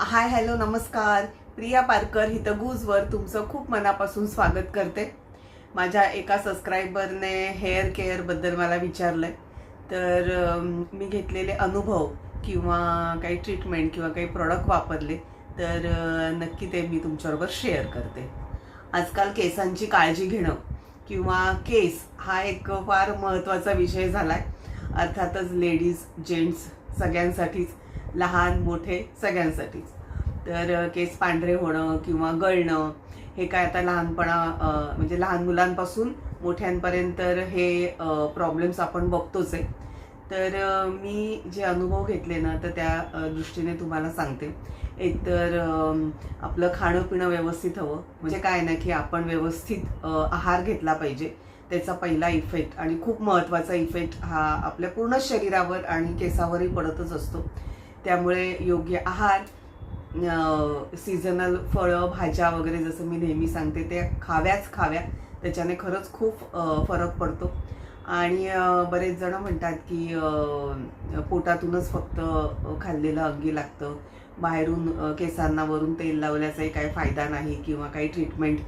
Hi hello नमस्कार. प्रिया पारकर हितगूजवर तुमचं खूप मनापासून स्वागत करते. माझ्या एका सबस्क्रायबरने हेअर केअरबद्दल मला विचारलंय. तर मी घेतलेले अनुभव किंवा काही ट्रीटमेंट किंवा काही प्रॉडक्ट वापरले तर नक्की ते मी तुमच्याबरोबर शेअर करते. आजकाल केसांची काळजी घेणं किंवा केस हा एक फार महत्त्वाचा विषय झाला आहे अर्थातच लेडीज जेंट्स सगळ्यांसाठीच. लहान मोठे सगळ्यांसाठीच तर केस पांढरे होणं किंवा गळणं हे काय आता लहानपणा म्हणजे लहान मुलांपासून मोठ्यांपर्यंत तर हे प्रॉब्लेम्स आपण बघतोच आहे. तर मी जे अनुभव घेतले ना तर त्या दृष्टीने तुम्हाला सांगते. एकतर तर आपलं खाणं पिणं व्यवस्थित हवं. म्हणजे काय ना की आपण व्यवस्थित आहार घेतला पाहिजे. त्याचा पहिला इफेक्ट आणि खूप महत्त्वाचा इफेक्ट हा आपल्या पूर्ण शरीरावर आणि केसावरही पडतच असतो. त्यामुळे योग्य आहार सीझनल फळं भाज्या वगैरे जसं मी नेहमी सांगते ते खाव्याच खाव्या. त्याच्याने खरंच खूप फरक पडतो. आणि बरेच जण म्हणतात की पोटातूनच फक्त खाल्लेलं अंगी लागतं. बाहेरून केसांना वरून तेल लावल्याचाही काही फायदा नाही किंवा काही ट्रीटमेंट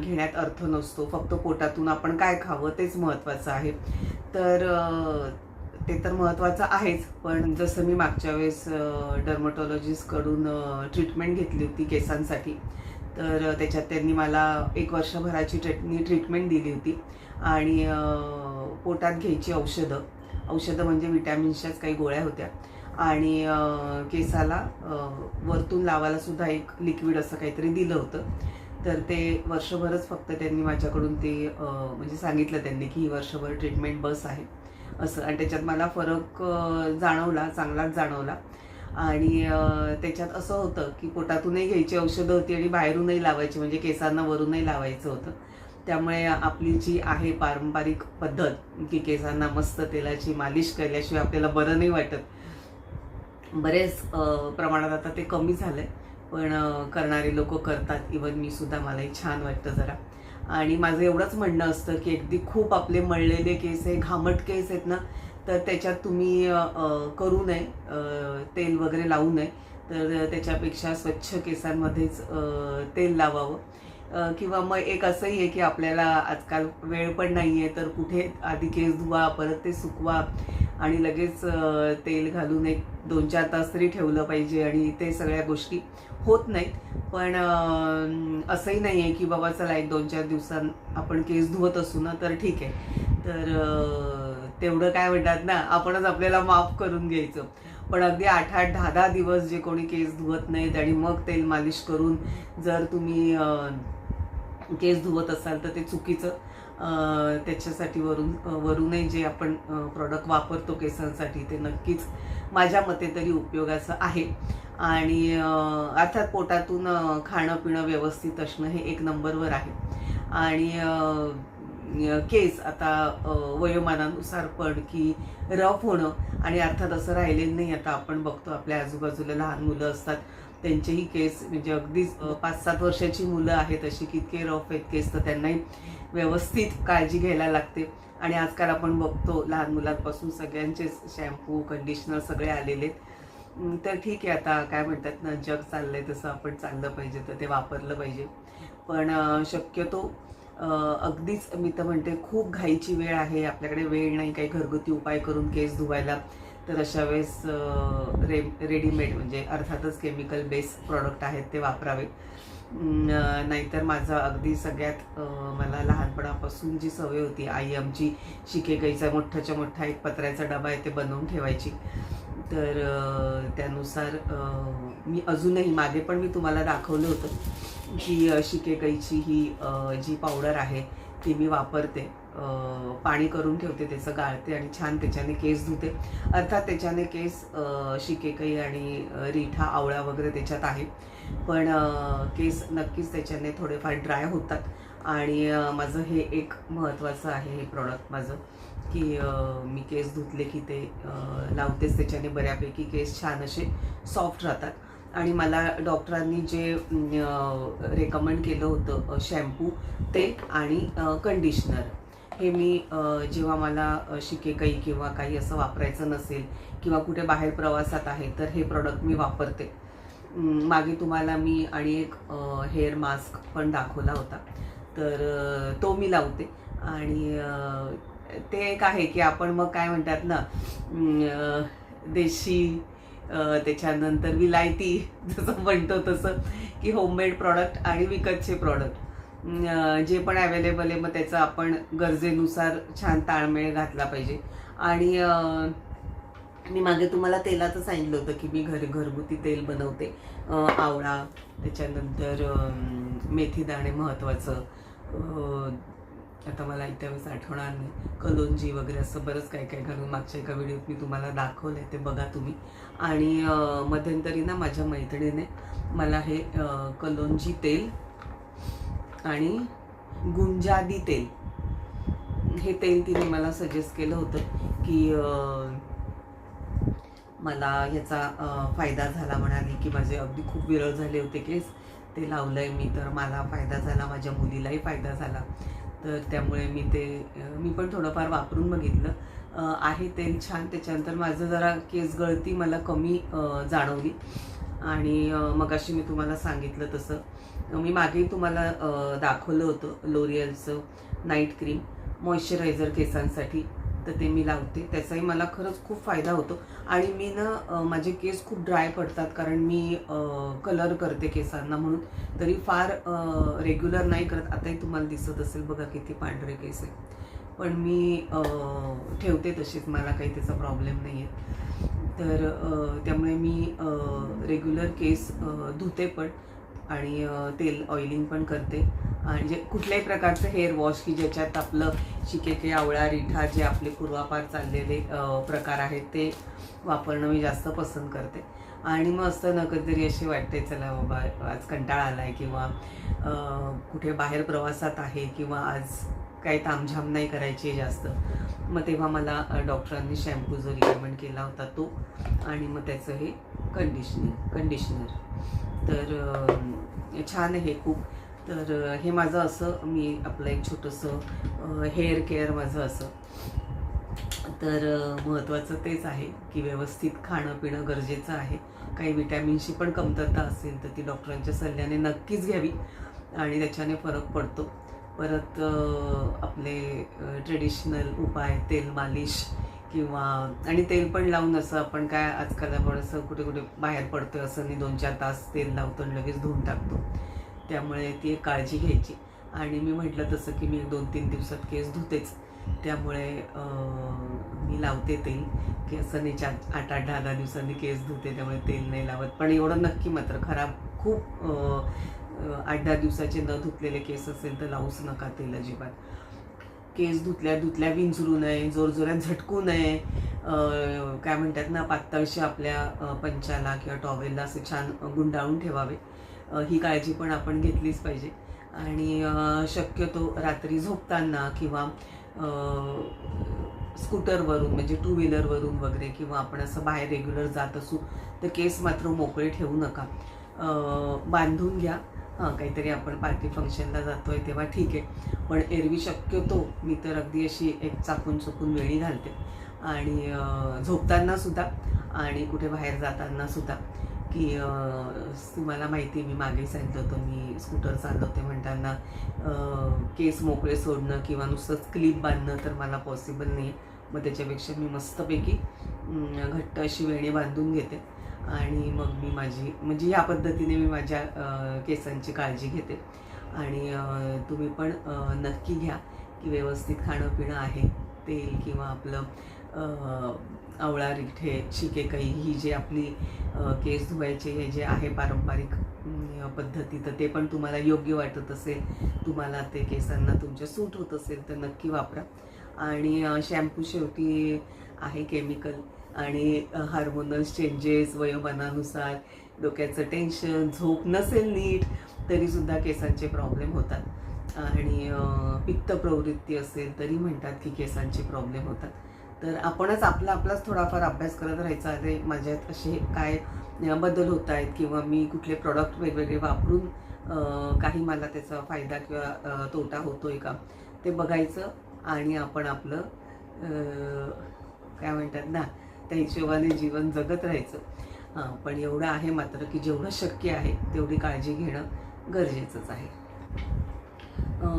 घेण्यात अर्थ नसतो. फक्त पोटातून आपण काय खावं तेच महत्त्वाचं आहे. तर ते तर महत्त्वाचं आहेच. पण जसं मी मागच्या वेळेस डर्मटॉलॉजिस्टकडून ट्रीटमेंट घेतली होती केसांसाठी तर त्याच्यात त्यांनी मला एक वर्षभराची ट्रीटनी ट्रीटमेंट दिली होती. आणि पोटात घ्यायची औषधं. औषधं म्हणजे विटॅमिन्सच्याच काही गोळ्या होत्या. आणि केसाला वरतून लावायला सुद्धा एक लिक्विड असं काहीतरी दिलं होतं. तर ते वर्षभरच फक्त त्यांनी माझ्याकडून ते म्हणजे सांगितलं त्यांनी की ही वर्षभर ट्रीटमेंट बस आहे. असं. आणि त्याच्यात मला फरक जाणवला चांगलाच जाणवला. आणि त्याच्यात असं होतं की पोटातूनही घ्यायची औषधं होती आणि बाहेरूनही लावायची म्हणजे केसांना वरूनही लावायचं होतं. त्यामुळे आपली जी आहे पारंपरिक पद्धत की केसांना मस्त तेलाची मालिश केल्याशिवाय आपल्याला बरं नाही वाटत. बरेच प्रमाणात आता ते कमी झालं आहे पण करणारे लोक करतात. इवन मी सुद्धा मलाही छान वाटतं जरा. आणि माझं एवढंच म्हणणं असतं की अगदी खूप आपले मळलेले केस आहे घामट केस आहेत ना तर त्याच्यात तुम्ही करू नये तेल वगैरे लावू नये. तर त्याच्यापेक्षा स्वच्छ केसांमध्येच तेल लावावं. किंवा मग एक असंही आहे की आपल्याला आजकाल वेळ पण नाही आहे तर कुठे आधी केस धुवा परत ते सुकवा. आणि लगेच तेल घालून एक दोन चार तास तरी ठेवलं पाहिजे आणि ते सगळ्या गोष्टी होत नाहीत. पण असंही नाही आहे की बाबा चला एक दोन चार दिवसां आपण केस धुवत असू ना तर ठीक आहे. तर तेवढं काय म्हणतात ना आपणच आपल्याला माफ करून घ्यायचं. पण अगदी आठ आठ दहा दहा दिवस जे कोणी केस धुवत नाहीत आणि मग तेल मालिश करून जर तुम्ही केस धुवत असाल तर ते चुकीचं. त्याच्यासाठी वरून वरूनही जे आपण प्रॉडक्ट वापरतो केसांसाठी ते नक्कीच माझ्या मते तरी उपयोगाचं आहे. आणि अर्थात पोटातून खाणं पिणं व्यवस्थित असणं हे एक नंबरवर आहे. आणि केस आता वयोमानानुसार पण की रफ होणं आणि अर्थात असं राहिलेलं नाही. आता आपण बघतो आपल्या आजूबाजूला लहान मुलं असतात. त्यांचेही केस म्हणजे अगदीच पाच सात वर्षाची मुलं आहेत अशी की इतके रफ आहेत केस तर त्यांनाही व्यवस्थित काळजी घ्यायला लागते. आणि आजकाल आपण बघतो लहान मुलांपासून सगळ्यांचेच शॅम्पू कंडिशनर सगळे आलेले आहेत. तर ठीक आहे आता काय म्हणतात ना जग चाललंय तसं आपण चाललं पाहिजे तर ते वापरलं पाहिजे. पण शक्यतो अगदीच मी तर म्हणते खूप घाईची वेळ आहे आपल्याकडे वेळ नाही काही घरगुती उपाय करून केस धुवायला. तर अशा वेळेस रे रेडीमेड म्हणजे अर्थातच केमिकल बेस प्रॉडक्ट आहेत ते वापरावे. नाहीतर माझा अगदी सगळ्यात मला लहानपणापासून जी सवय होती आई आमची शिकेकाईचा मोठ्याच्या मोठा एक पत्र्याचा डबा आहे ते बनवून ठेवायची. तर त्यानुसार मी अजूनही मागे पण मी तुम्हाला दाखवलं होतं की अं, शिकेकाईची ही जी पावडर आहे ती मी वापरते. पाणी करून ठेवते त्याचं गाळते आणि छान त्याच्याने केस धुते. अर्थात त्याच्याने केस शिकेकई आणि रिठा आवळा वगैरे त्याच्यात आहे. पण केस नक्कीच त्याच्याने थोडेफार ड्राय होतात. आणि माझं हे एक महत्त्वाचं आहे हे प्रॉडक्ट माझं की मी केस धुतले की ते लावतेच त्याच्याने बऱ्यापैकी केस छान असे सॉफ्ट राहतात. आणि मला डॉक्टरांनी जे रेकमेंड केलं होतं शॅम्पू ते आणि कंडिशनर हे मी जेव्हा मला शिके काही किंवा काही असं वापरायचं नसेल किंवा कुठे बाहेर प्रवासात आहे तर हे प्रॉडक्ट मी वापरते. मागे तुम्हाला मी आणि एक हेअर मास्क पण दाखवला होता. तर तो मी लावते. आणि ते एक आहे की आपण मग काय म्हणतात ना देशी त्याच्यानंतर विलायती जसं म्हणतो तसं की होममेड प्रॉडक्ट आणि विकतचे प्रॉडक्ट जे पण अवेलेबल आहे मग त्याचं आपण गरजेनुसार छान ताळमेळ घातला पाहिजे. आणि मी मागे तुम्हाला तेलाचं सांगितलं होतं की मी घर घरगुती तेल बनवते. आवळा त्याच्यानंतर मेथी दाणे महत्त्वाचं आता मला इथे वेळेस आठवणार नाही. कलोंजी वगैरे असं बरंच काय काय घालून मागच्या एका व्हिडिओत मी तुम्हाला दाखवलं आहे ते बघा तुम्ही. आणि मध्यंतरी ना माझ्या मैत्रिणीने मला हे कलोंजी तेल आणि गुंजादी तेल. हे तेल तिने मला सजेस्ट केलं होतं की मला ह्याचा फायदा झाला म्हणाली की माझे अगदी खूप विरळ झाले होते केस. ते लावलं आहे मी तर मला फायदा झाला माझ्या मुलीलाही फायदा झाला. तर त्यामुळे मी ते मी पण थोडंफार वापरून बघितलं. आहे तेल छान त्याच्यानंतर माझं जरा केस गळती मला कमी जाणवली. आणि मग मगाशी मी तुम्हाला सांगितलं तसं. मी मागेही तुम्हाला दाखवलं होतं लोरियलचं नाईट क्रीम मॉइश्चरायझर केसांसाठी. तर ते मी लावते. त्याचाही मला खरंच खूप फायदा होतो. आणि मी ना माझे केस खूप ड्राय पडतात कारण मी कलर करते केसांना म्हणून. तरी फार रेग्युलर नाही करत. आताही तुम्हाला दिसत असेल बघा किती पांढरे केस आहे पण मी ठेवते तशीच मला काही त्याचा प्रॉब्लेम नाही आहे तर त्यामुळे मी रेग्युलर केस धुते पण आणि तेल ऑइलिंग पण करते. आणि जे कुठल्याही प्रकारचं हेअर वॉश की ज्याच्यात आपलं शिकेके आवळा रिठा जे आपले पूर्वापार चाललेले प्रकार आहेत ते वापरणं मी जास्त पसंत करते. आणि मग असं न कधीतरी अशी वाटते चला बाबा आज कंटाळा आला आहे किंवा कुठे बाहेर प्रवासात आहे किंवा आज काही तामझाम नाही करायची आहे जास्त. मग तेव्हा मला डॉक्टरांनी शॅम्पू जो रिकमेंड केला होता तो आणि मग त्याचं हे कंडिशनर कंडिशनर. तर छान आहे खूप. तर हे माझं असं मी आपलं एक छोटंसं हेअर केअर माझं असं. तर महत्त्वाचं तेच आहे की व्यवस्थित खाणं पिणं गरजेचं आहे. काही विटॅमिनची पण कमतरता असेल तर ती डॉक्टरांच्या सल्ल्याने नक्कीच घ्यावी आणि त्याच्याने फरक पडतो. परत आपले ट्रेडिशनल उपाय तेल मालिश किंवा आणि तेल पण लावून असं आपण काय आजकाल आपण असं कुठे कुठे बाहेर पडतो असं आणि दोन चार तास तेल लावतो आणि लगेच धुवून टाकतो. त्यामुळे ती एक काळजी घ्यायची. आणि मी म्हटलं तसं की मी दोन तीन दिवसात केस धुतेच. त्यामुळे मी लावते तेल. की असं नाही चार आठ आठ दहा दहा दिवसांनी केस धुते त्यामुळे तेल नाही लावत. पण एवढं नक्की मात्र खराब खूप आठ दहा दिवसाचे न धुतलेले केस असेल तर लावूच नका तेल अजिबात. केस धुतल्या धुतल्या विंचरू नये जोरजोरात झटकू नये. काय म्हणतात ना पातळशे आपल्या पंचाला किंवा टॉवेलला असे छान गुंडाळून ठेवावे. ही काळजी पण आपण घेतलीच पाहिजे. आणि शक्यतो रात्री झोपताना किंवा स्कूटरवरून म्हणजे टू व्हीलरवरून वगैरे किंवा आपण असं बाहेर रेग्युलर जात असू तर केस मात्र मोकळे ठेवू नका. बांधून घ्या. हां काहीतरी आपण पार्टी फंक्शनला जातोय तेव्हा ठीक आहे. पण एरवी शक्यतो मी तर अगदी अशी एक चाकून चुकून वेळी घालते. आणि झोपताना सुद्धा आणि कुठे बाहेर जाताना सुद्धा की तुम्हाला माहिती आहे, मी मागे सांगितलं होतं मी स्कूटर चालवते म्हणताना केस मोकळे सोडणं किंवा नुसतंच क्लिप बांधणं तर मला पॉसिबल नाही आहे मग त्याच्यापेक्षा मी मस्तपैकी घट्ट अशी वेणी बांधून घेते. आणि मग मी माझी म्हणजे या पद्धतीने मी माझ्या केसांची काळजी घेते. आणि तुम्ही पण नक्की घ्या की व्यवस्थित खाणं पिणं आहे तेल किंवा आपलं आवळा रिठे काही ही जी आपली केस धुवायचे हे जे आहे पारंपरिक पद्धती तर ते पण तुम्हाला योग्य वाटत असेल तुम्हाला ते केसांना तुमच्या सूट होत असेल तर नक्की वापरा. आणि शॅम्पू शेवटी आहे केमिकल. आणि हार्मोनल्स चेंजेस वयोमानानुसार डोक्याचं टेन्शन झोप नसेल नीट तरीसुद्धा केसांचे प्रॉब्लेम होतात. आणि पित्त प्रवृत्ती असेल तरी म्हणतात की केसांचे प्रॉब्लेम होतात. तर आपणच आपला आपलाच थोडाफार अभ्यास करत राहायचा. अरे माझ्यात असे काय बदल होत आहेत किंवा मी कुठले प्रॉडक्ट वेगवेगळे वापरून काही मला त्याचा फायदा किंवा तोटा होतो आहे का? ते बघायचं आणि आपण आपलं काय म्हणतात ना त्या हिशोबाने जीवन जगत राहायचं. हां पण एवढं आहे मात्र की जेवढं शक्य आहे तेवढी काळजी घेणं गरजेचंच आहे.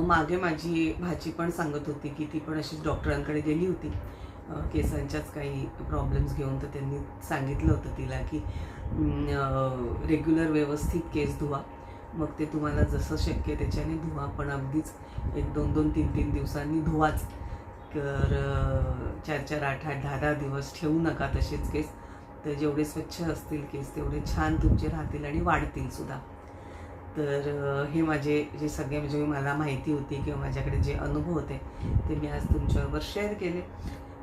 मागे माझी भाची पण सांगत होती की ती पण अशीच डॉक्टरांकडे गेली होती. केसांच्याच काही प्रॉब्लेम्स घेऊन तर त्यांनी सांगितलं होतं तिला की रेग्युलर व्यवस्थित केस धुवा. मग ते तुम्हाला जसं शक्य त्याच्याने धुवा. पण अगदीच एक दोन दोन तीन तीन दिवसांनी धुवाच. तर चार चार आठ आठ दहा दहा दिवस ठेवू नका तसेच केस. तर जेवढे स्वच्छ असतील केस तेवढे छान तुमचे राहतील आणि वाढतील सुद्धा. तर हे माझे जे सगळे म्हणजे मला माहिती होती किंवा माझ्याकडे जे अनुभव होते ते मी आज तुमच्याबरोबर शेअर केले.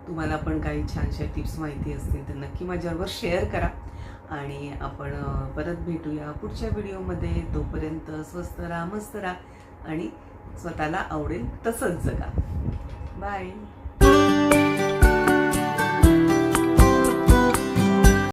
तुम्हाला पण काही छानशा टिप्स माहिती असतील तर नक्की माझ्याबरोबर शेअर करा. आणि आपण परत भेटूया पुढच्या व्हिडिओमध्ये. तोपर्यंत स्वस्त राहा मस्त राहा आणि स्वतःला आवडेल तसंच जगा. 拜。